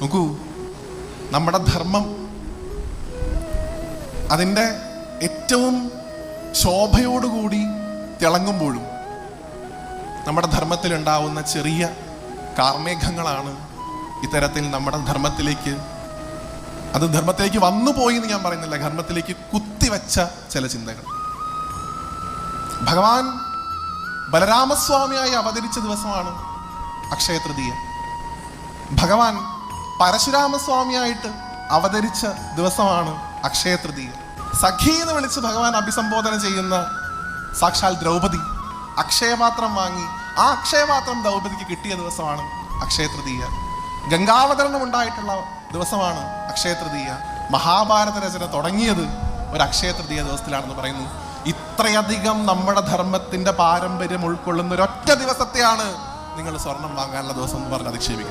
നോക്കൂ നമ്മുടെ ധർമ്മം അതിന്റെ ഏറ്റവും ശോഭയോടുകൂടി തിളങ്ങുമ്പോഴും നമ്മുടെ ധർമ്മത്തിലുണ്ടാവുന്ന ചെറിയ കാർമേഘങ്ങളാണ് ഇത്തരത്തിൽ നമ്മുടെ ധർമ്മത്തിലേക്ക് അത് ധർമ്മത്തിലേക്ക് വന്നു പോയി എന്ന് ഞാൻ പറയുന്നില്ല ധർമ്മത്തിലേക്ക് കുത്തിവെച്ച ചില ചിന്തകൾ. ഭഗവാൻ ബലരാമസ്വാമിയായി അവതരിച്ച ദിവസമാണ് അക്ഷയ തൃതീയ. ഭഗവാൻ പരശുരാമസ്വാമിയായിട്ട് അവതരിച്ച ദിവസമാണ് അക്ഷയ തൃതീയ സഖി എന്ന് വിളിച്ച് ഭഗവാൻ അഭിസംബോധന ചെയ്യുന്ന സാക്ഷാൽ ദ്രൗപദി. അക്ഷയപാത്രം വാങ്ങി ആ അക്ഷയപാത്രം ദ്രൗപദിക്ക് കിട്ടിയ ദിവസമാണ് അക്ഷയ തൃതീയ ഗംഗാവതരണം ഉണ്ടായിട്ടുള്ള ദിവസമാണ് അക്ഷയ തൃതീയ മഹാഭാരത രചന തുടങ്ങിയത് ഒരു അക്ഷയ തൃതീയ ദിവസത്തിലാണെന്ന് പറയുന്നു. ഇത്രയധികം നമ്മുടെ ധർമ്മത്തിന്റെ പാരമ്പര്യം ഉൾക്കൊള്ളുന്ന ഒരൊറ്റ ദിവസത്തെയാണ് നിങ്ങൾ സ്വർണം വാങ്ങാനുള്ള ദിവസം എന്ന് പറഞ്ഞ് അധിക്ഷേപിക്കുന്നത്.